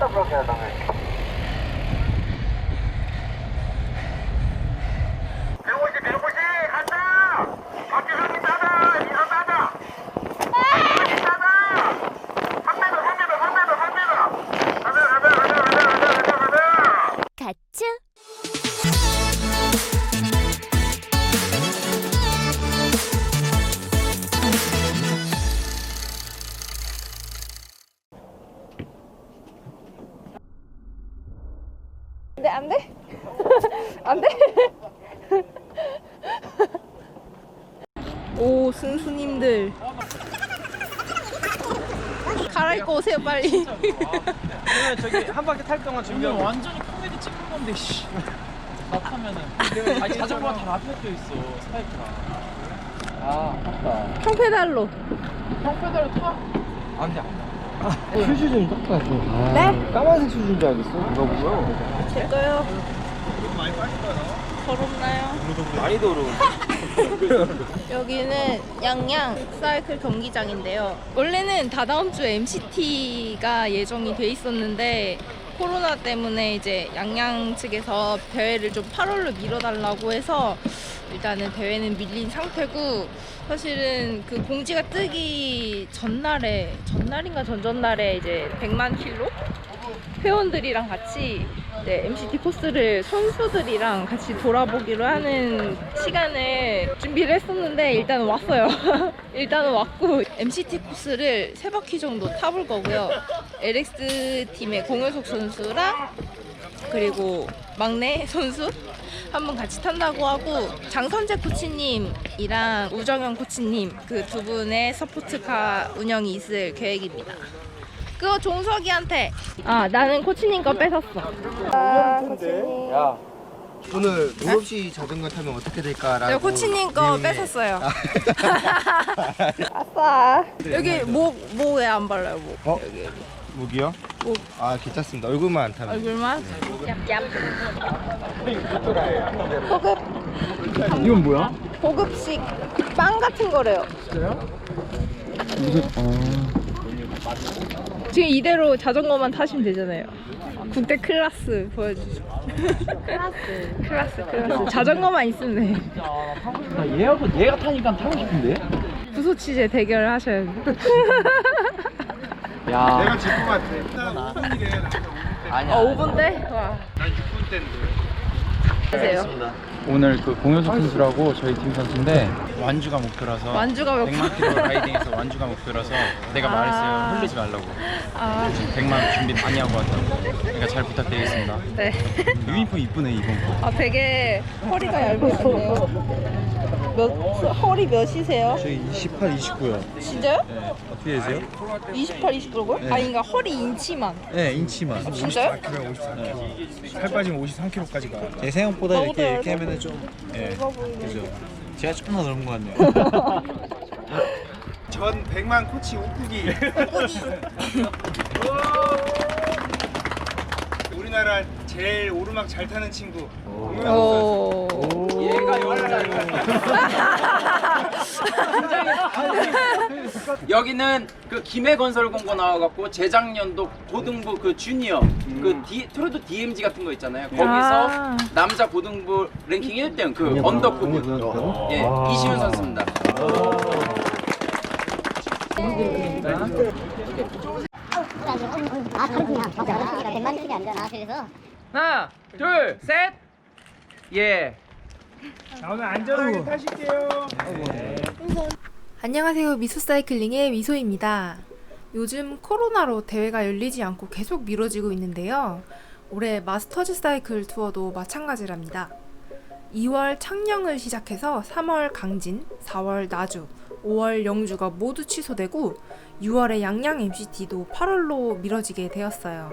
तो क्या 그러면 저기 한 바퀴 탈 동안 준비하고 완전히 코미디 찍는 건데 씨. 나 타면은 아니 자전거가 다 앞에 있어 스파이크랑 아 아깝다 평페달로. 형페달로 타? 안돼 슈즈 좀 똑같아 네? 까만색 슈즈인 줄 알겠어 이거 보면 제 거요. 더럽나요? 많이 더러워 여기는 양양 사이클 경기장인데요. 원래는 다다음 주 MCT가 예정이 돼 있었는데 코로나 때문에 이제 양양 측에서 대회를 좀 8월로 미뤄달라고 해서 일단은 대회는 밀린 상태고 사실은 그 공지가 뜨기 전날에 전날인가 전전날에 이제 100만 킬로 회원들이랑 같이 이제 MCT 코스를 선수들이랑 같이 돌아보기로 하는 시간을 준비를 했었는데 일단 왔어요. 일단은 왔고 MCT 코스를 세 바퀴 정도 타볼 거고요. LX 팀의 공효석 선수랑 그리고 막내 선수 한분 같이 탄다고 하고 장선재 코치님이랑 우정현 코치님 그 두 분의 서포트카 운영이 있을 계획입니다. 그거 종석이한테. 아 나는 코치님 거 뺏었어. 아 코치님. 야 오늘 물 없이 자전거 타면 어떻게 될까라고 내가 코치님 거 내용의- 뺏었어요. 아싸. 여기 목 목 왜 안 발라요 목? 어? 목이요? 목. 아 괜찮습니다 얼굴만 안 타면 얼굴만? 얍얍. 고급 이건 뭐야? 고급식 빵 같은 거래요. 지금 이대로 자전거만 타시면 되잖아요. 국대 클래스 보여주죠. 클래스. 클래스, 클래스. 자전거만 있으면 돼. 나 얘하고 얘가 타니까 타고 싶은데? 부소 취재 대결을 하셔야 돼. 야 내가 질것 같아 아니야 어, 5분대? 와. 난 6분 때인데 보세요. 오늘 그 공효석 선수라고 저희 팀 선수인데 완주가 목표라서 완주가 몇 100만 킬로 라이딩에서 완주가 목표라서 내가 아. 말했어요. 흘리지 말라고. 아, 100만 준비 많이 하고 왔다고. 그러니까 잘 부탁드리겠습니다. 네. 유니폼 이쁘네 이번 거. 아, 되게 허리가 얇으시네요. 몇, 허리 몇이세요? 저희 28, 29요 진짜요? 네 어떻게 되세요? 28, 29라고요? 네. 아닌가 허리 인치만. 네 인치만 진짜요? 54kg 54kg 살 빠지면 53kg까지 가. 제 생각보다 나보다 이렇게 이렇게 하면은 좀 예. 그죠. 제가 조금 더 넓은 것 같네요. 전 100만 코치 웃기기. 우리나라 제일 오르막 잘 타는 친구. 오. 얘가 여기는 그 김해 건설 공고 나와갖고 재작년도 고등부 그 주니어 그 디, 트로트 DMG 같은 거 있잖아요. 거기서 아. 남자 고등부 랭킹 1등 그 언더급부 예 이시훈 선수입니다. 아 다르구나 맞아 100만 킬이 안 되나 그래서 하나 둘 셋. 예. 자 오늘 안전하게 타실게요. 안녕하세요. 미소사이클링의 미소입니다. 요즘 코로나로 대회가 열리지 않고 계속 미뤄지고 있는데요. 올해 마스터즈 사이클 투어도 마찬가지랍니다. 2월 창녕을 시작해서 3월 강진, 4월 나주, 5월 영주가 모두 취소되고 6월에 양양 MCT도 8월로 미뤄지게 되었어요.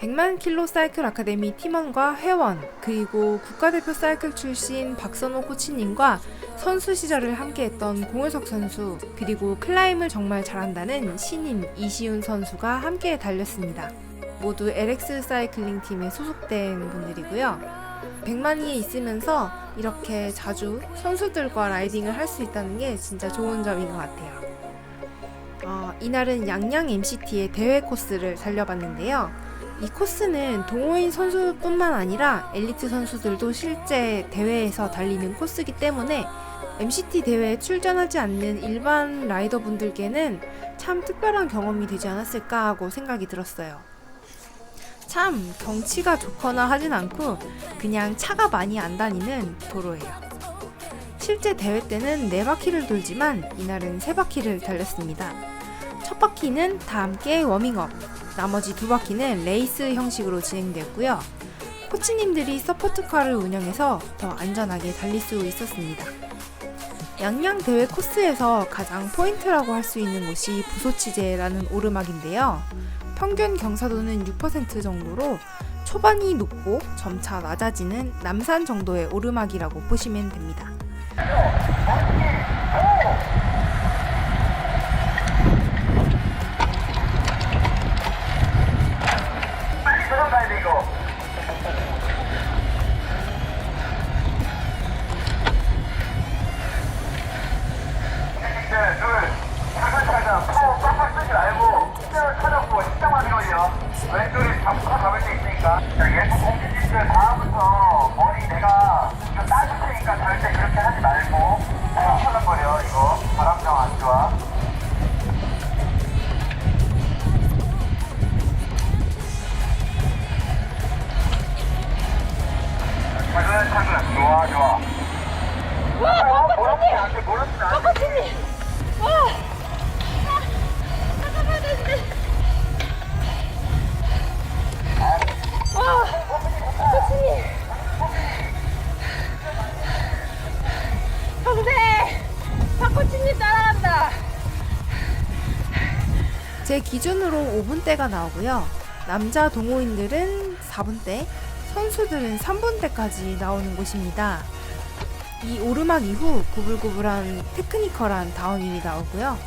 100만 킬로 사이클 아카데미 팀원과 회원, 그리고 국가대표 사이클 출신 박선호 코치님과 선수 시절을 함께했던 공효석 선수, 그리고 클라임을 정말 잘한다는 신인 이시훈 선수가 함께 달렸습니다. 모두 LX 사이클링 팀에 소속된 분들이고요. 100만이에 있으면서 이렇게 자주 선수들과 라이딩을 할 수 있다는 게 진짜 좋은 점인 것 같아요. 어, 이날은 양양 MCT의 대회 코스를 달려봤는데요. 이 코스는 동호인 선수뿐만 아니라 엘리트 선수들도 실제 대회에서 달리는 코스이기 때문에 MCT 대회에 출전하지 않는 일반 라이더분들께는 참 특별한 경험이 되지 않았을까 하고 생각이 들었어요. 참 경치가 좋거나 하진 않고 그냥 차가 많이 안 다니는 도로예요. 실제 대회 때는 네 바퀴를 돌지만 이날은 세 바퀴를 달렸습니다. 첫 바퀴는 다 함께 워밍업, 나머지 두 바퀴는 레이스 형식으로 진행되었고요. 코치님들이 서포트카를 운영해서 더 안전하게 달릴 수 있었습니다. 양양 대회 코스에서 가장 포인트라고 할 수 있는 곳이 부소치제라는 오르막인데요. 평균 경사도는 6% 정도로 초반이 높고 점차 낮아지는 남산 정도의 오르막이라고 보시면 됩니다. 빨리 들어가야 돼 이거. 네, 둘, 차근차근 파워 빡빡 쓰지 말고 시장을 찾아보고 시장만 이거요. 왼쪽에 잡고 잡을 수 있으니까. 자, 예쁜 공주님들 다음부터 머리 내가 이거 따줄 테니까 절대 그렇게 하지 말고 자, 하는 거예요 이거. 좋아 좋아. 와, 빡빡이님! 나한테 몰랐으면 안 돼. 제 기준으로 5분대가 나오고요. 남자 동호인들은 4분대, 선수들은 3분대까지 나오는 곳입니다. 이 오르막 이후 구불구불한 테크니컬한 다운힐이 나오고요.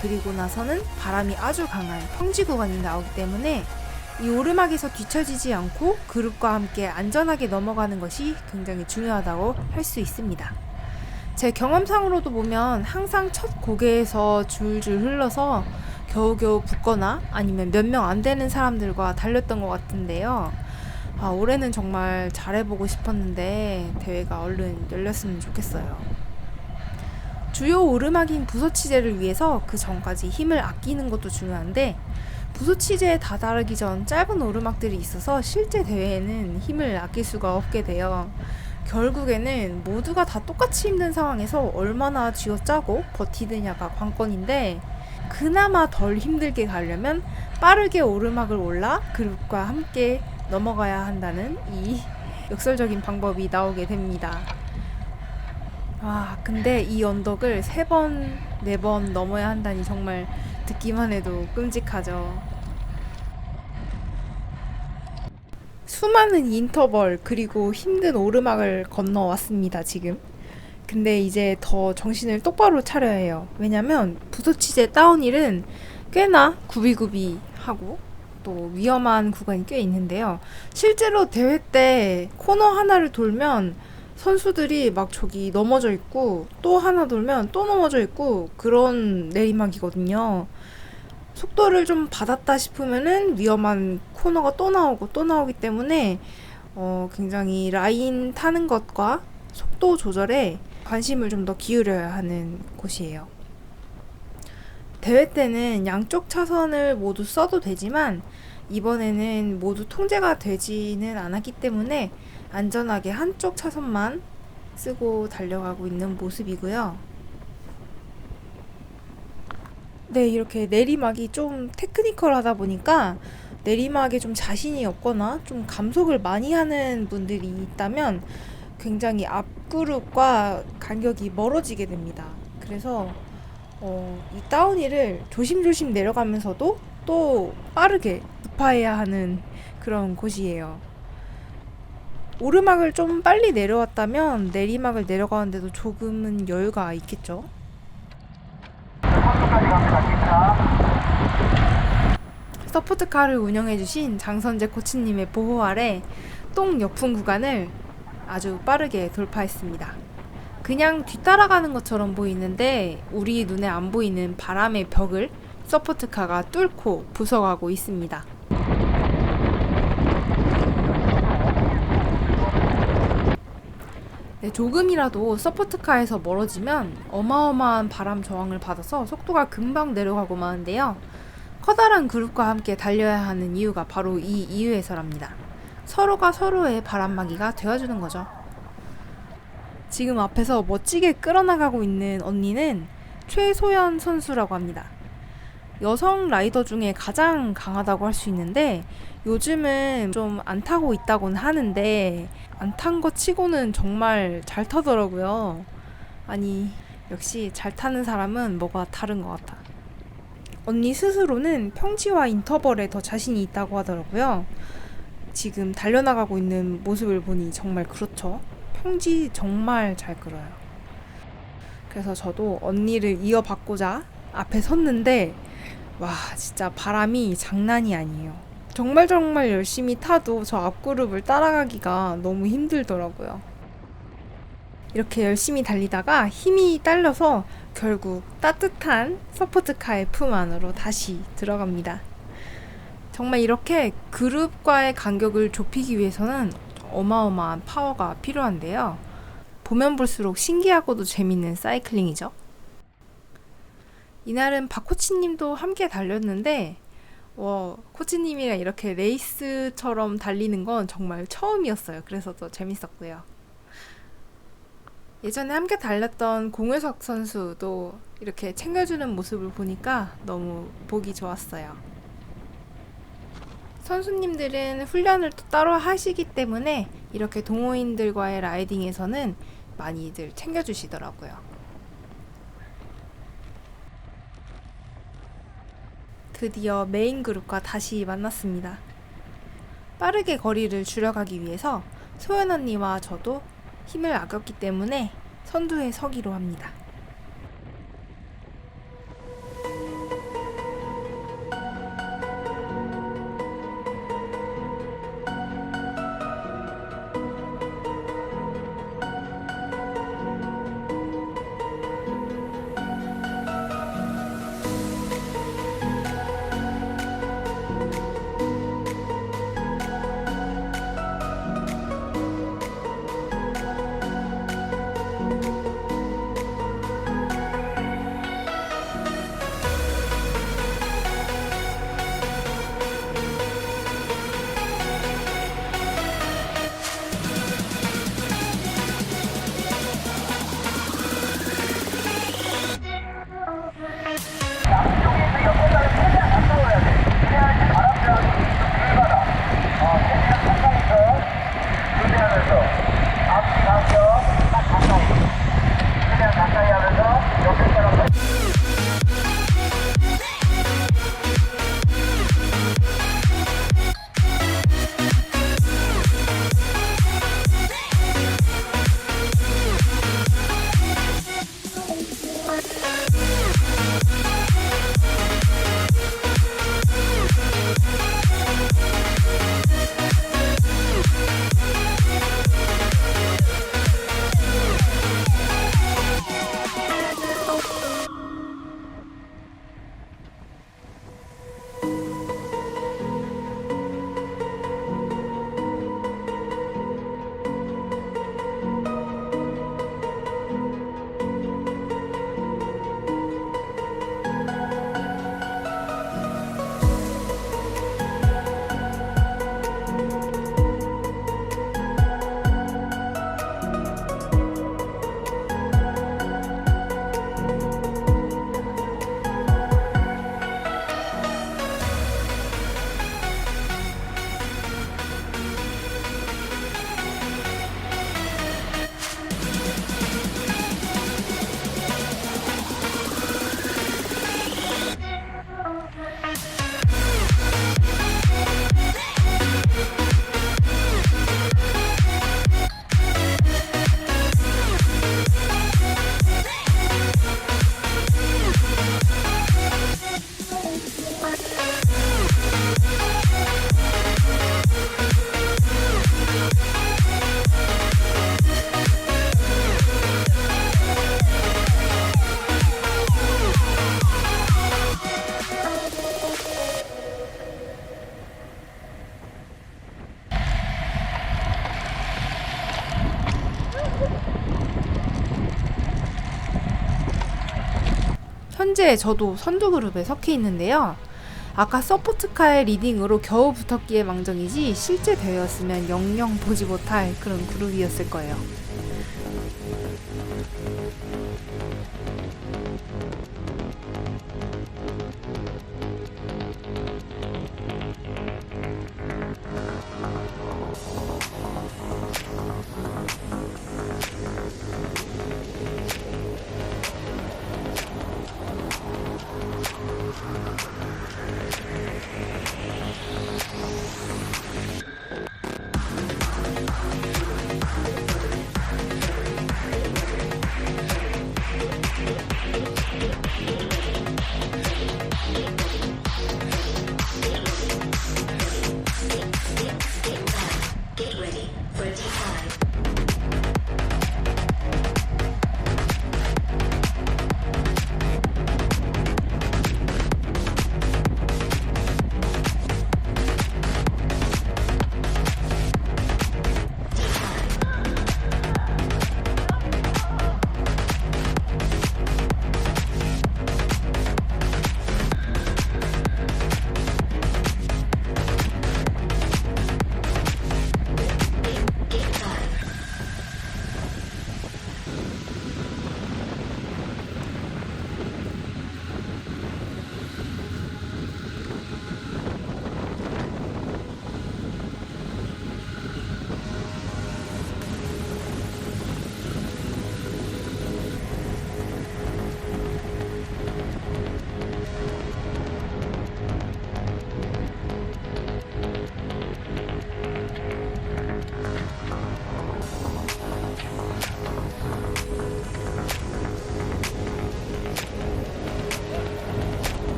그리고 나서는 바람이 아주 강한 평지 구간이 나오기 때문에 이 오르막에서 뒤처지지 않고 그룹과 함께 안전하게 넘어가는 것이 굉장히 중요하다고 할 수 있습니다. 제 경험상으로도 보면 항상 첫 고개에서 줄줄 흘러서 겨우겨우 붙거나 아니면 몇 명 안 되는 사람들과 달렸던 것 같은데요. 아, 올해는 정말 잘해보고 싶었는데 대회가 얼른 열렸으면 좋겠어요. 주요 오르막인 부소치제를 위해서 그 전까지 힘을 아끼는 것도 중요한데 부소치제에 다다르기 전 짧은 오르막들이 있어서 실제 대회에는 힘을 아낄 수가 없게 돼요. 결국에는 모두가 다 똑같이 힘든 상황에서 얼마나 쥐어짜고 버티느냐가 관건인데 그나마 덜 힘들게 가려면 빠르게 오르막을 올라 그룹과 함께 넘어가야 한다는 이 역설적인 방법이 나오게 됩니다. 와, 근데 이 언덕을 세 번, 네 번 넘어야 한다니 정말 듣기만 해도 끔찍하죠. 수많은 인터벌 그리고 힘든 오르막을 건너왔습니다, 지금. 근데 이제 더 정신을 똑바로 차려야 해요. 왜냐면 부소치제 다운힐은 꽤나 구비구비 하고 또 위험한 구간이 꽤 있는데요. 실제로 대회 때 코너 하나를 돌면 선수들이 막 저기 넘어져 있고 또 하나 돌면 또 넘어져 있고 그런 내리막이거든요. 속도를 좀 받았다 싶으면은 위험한 코너가 또 나오고 또 나오기 때문에 어, 굉장히 라인 타는 것과 속도 조절에 관심을 좀 더 기울여야 하는 곳이에요. 대회 때는 양쪽 차선을 모두 써도 되지만 이번에는 모두 통제가 되지는 않았기 때문에 안전하게 한쪽 차선만 쓰고 달려가고 있는 모습이고요. 네, 이렇게 내리막이 좀 테크니컬하다 보니까 내리막에 좀 자신이 없거나 좀 감속을 많이 하는 분들이 있다면 굉장히 앞그룹과 간격이 멀어지게 됩니다. 그래서 어, 이 다운힐을 조심조심 내려가면서도 또 빠르게 급파해야 하는 그런 곳이에요. 오르막을 좀 빨리 내려왔다면 내리막을 내려가는데도 조금은 여유가 있겠죠. 서포트카를 운영해주신 장선재 코치님의 보호 아래 똥 역풍 구간을 아주 빠르게 돌파했습니다. 그냥 뒤따라가는 것처럼 보이는데 우리 눈에 안 보이는 바람의 벽을 서포트카가 뚫고 부서가고 있습니다. 네, 조금이라도 서포트카에서 멀어지면 어마어마한 바람 저항을 받아서 속도가 금방 내려가고 마는데요. 커다란 그룹과 함께 달려야 하는 이유가 바로 이 이유에서랍니다. 서로가 서로의 바람막이가 되어주는 거죠. 지금 앞에서 멋지게 끌어나가고 있는 언니는 최소연 선수라고 합니다. 여성 라이더 중에 가장 강하다고 할 수 있는데 요즘은 좀 안 타고 있다고는 하는데 안 탄 거 치고는 정말 잘 타더라고요. 아니 역시 잘 타는 사람은 뭐가 다른 것 같아. 언니 스스로는 평지와 인터벌에 더 자신이 있다고 하더라고요. 지금 달려나가고 있는 모습을 보니 정말 그렇죠. 평지 정말 잘 끌어요. 그래서 저도 언니를 이어받고자 앞에 섰는데 와 진짜 바람이 장난이 아니에요. 정말 정말 열심히 타도 저 앞그룹을 따라가기가 너무 힘들더라고요. 이렇게 열심히 달리다가 힘이 딸려서 결국 따뜻한 서포트카의 품 안으로 다시 들어갑니다. 정말 이렇게 그룹과의 간격을 좁히기 위해서는 어마어마한 파워가 필요한데요. 보면 볼수록 신기하고도 재밌는 사이클링이죠. 이날은 박 코치님도 함께 달렸는데, 와, 코치님이랑 이렇게 레이스처럼 달리는 건 정말 처음이었어요. 그래서 더 재밌었고요. 예전에 함께 달렸던 공효석 선수도 이렇게 챙겨주는 모습을 보니까 너무 보기 좋았어요. 선수님들은 훈련을 또 따로 하시기 때문에 이렇게 동호인들과의 라이딩에서는 많이들 챙겨주시더라고요. 드디어 메인 그룹과 다시 만났습니다. 빠르게 거리를 줄여가기 위해서 소연 언니와 저도 힘을 아꼈기 때문에 선두에 서기로 합니다. 저도 선두 그룹에 속해 있는데요. 아까 서포트카의 리딩으로 겨우 붙었기에 망정이지 실제 대회였으면 영영 보지 못할 그런 그룹이었을 거예요.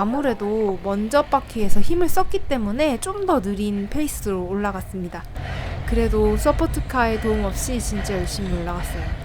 아무래도 먼저 바퀴에서 힘을 썼기 때문에 좀 더 느린 페이스로 올라갔습니다. 그래도 서포트카의 도움 없이 진짜 열심히 올라갔어요.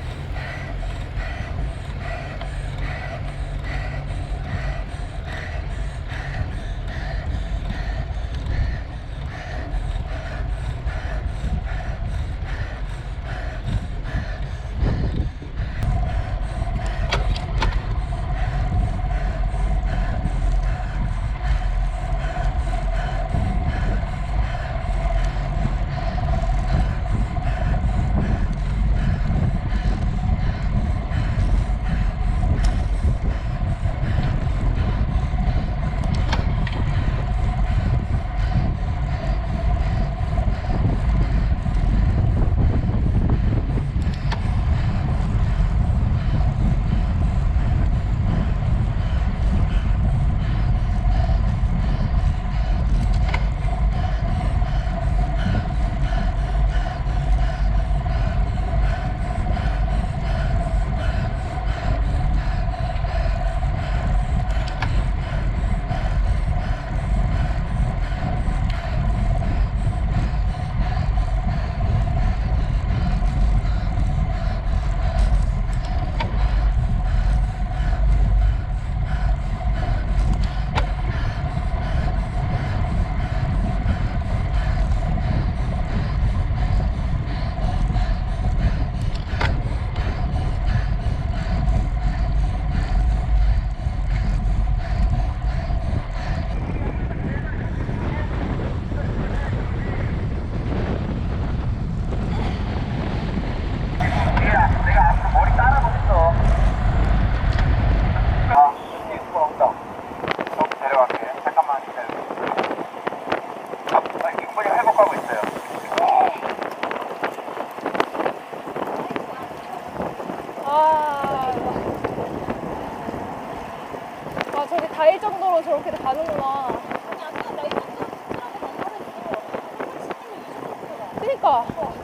그니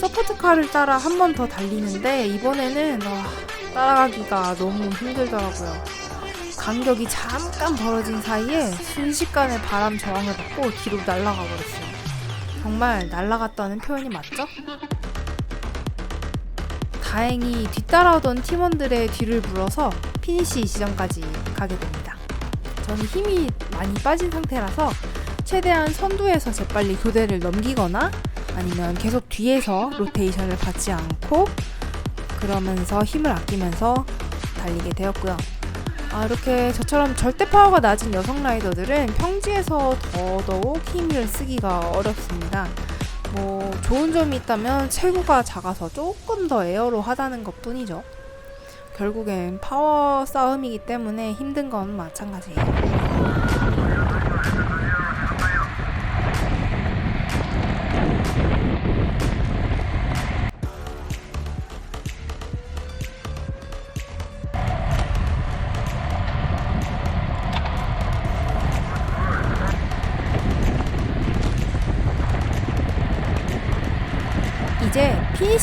서포트카를 따라 한 번 더 달리는데 이번에는 와, 따라가기가 너무 힘들더라고요. 간격이 잠깐 벌어진 사이에 순식간에 바람 저항을 받고 뒤로 날아가 버렸어요. 정말 날아갔다는 표현이 맞죠? 다행히 뒤따라오던 팀원들의 뒤를 물어서 피니시 지점까지 가게 됩니다. 저는 힘이 많이 빠진 상태라서 최대한 선두에서 재빨리 교대를 넘기거나 아니면 계속 뒤에서 로테이션을 받지 않고 그러면서 힘을 아끼면서 달리게 되었고요. 아, 이렇게 저처럼 절대 파워가 낮은 여성 라이더들은 평지에서 더더욱 힘을 쓰기가 어렵습니다. 뭐 좋은 점이 있다면 체구가 작아서 조금 더 에어로 하다는 것 뿐이죠. 결국엔 파워 싸움이기 때문에 힘든 건 마찬가지예요.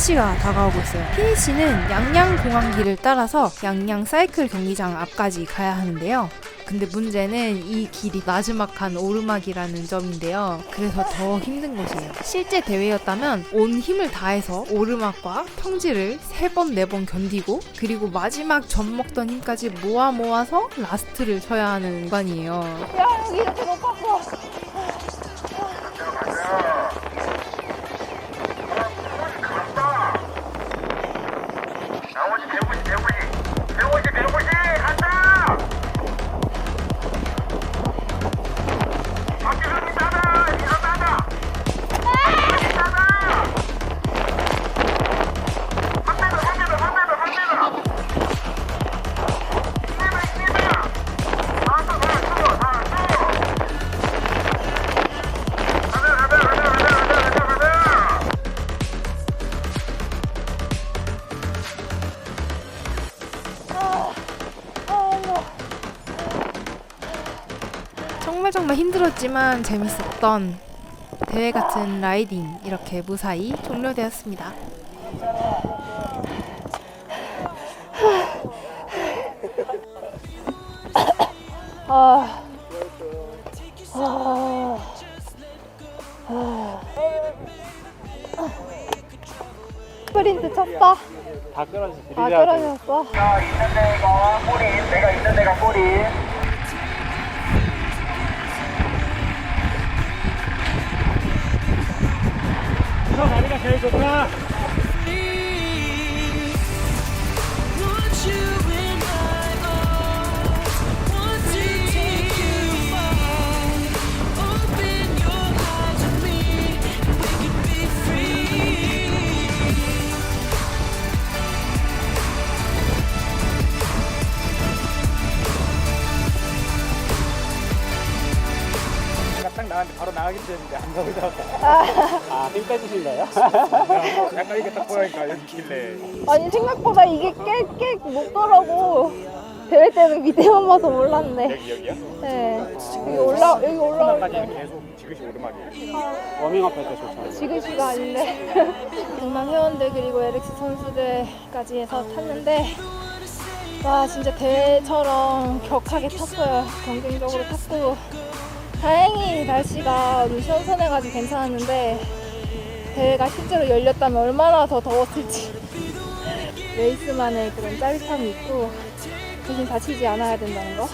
피니쉬가 다가오고 있어요. 피니쉬는 양양공항길을 따라서 양양 사이클 경기장 앞까지 가야 하는데요. 근데 문제는 이 길이 마지막 한 오르막이라는 점인데요. 그래서 더 힘든 곳이에요. 실제 대회였다면 온 힘을 다해서 오르막과 평지를 세 번, 네 번 견디고 그리고 마지막 젖 먹던 힘까지 모아 모아서 라스트를 쳐야 하는 구간이에요. 야, 여기 이렇게 못 봤어. 정말 정말 힘들었지만 재밌었던 대회 같은 라이딩 이렇게 무사히 종료되었습니다. 아. 아. 아. 스프린트 쳤어. 다 끌어서 다 떨어졌어. 내가 있는 데가 꼬리 내가 있는 데가 꼬리 다리가 제일 좋구 나가기 때문에 안 나오다가 아, 힘 빼주실래요? 약간 이게 딱 보니까 여기 길래 아니 생각보다 이게 꽤꽤 높더라고. 대회 때는 밑에만 봐서 몰랐네. 여기 여기요? 네. 여기 올라 여기 올라올 때 까지는 계속 지그시 오르막이에요 워밍업 할 때 좋잖아요 지그시가 아닌데. 정말 회원들 그리고 LX 선수들까지 해서 탔는데 와 진짜 대회처럼 격하게 탔어요. 경쟁적으로 탔고 다행히 날씨가 오늘 선선해가지고 괜찮았는데 대회가 실제로 열렸다면 얼마나 더 더웠을지 레이스만의 그런 짜릿함이 있고 대신 다치지 않아야 된다는 거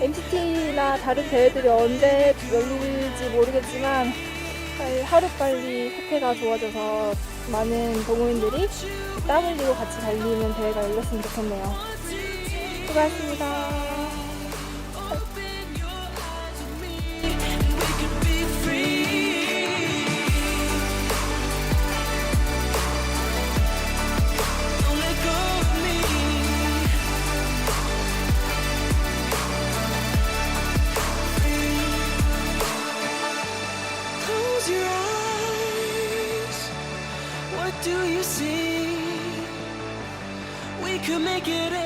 MCT나 다른 대회들이 언제 열릴지 모르겠지만 빨리 하루빨리 사태가 좋아져서 많은 동호인들이 땀 흘리고 같이 달리는 대회가 열렸으면 좋겠네요. 수고하셨습니다. Make it.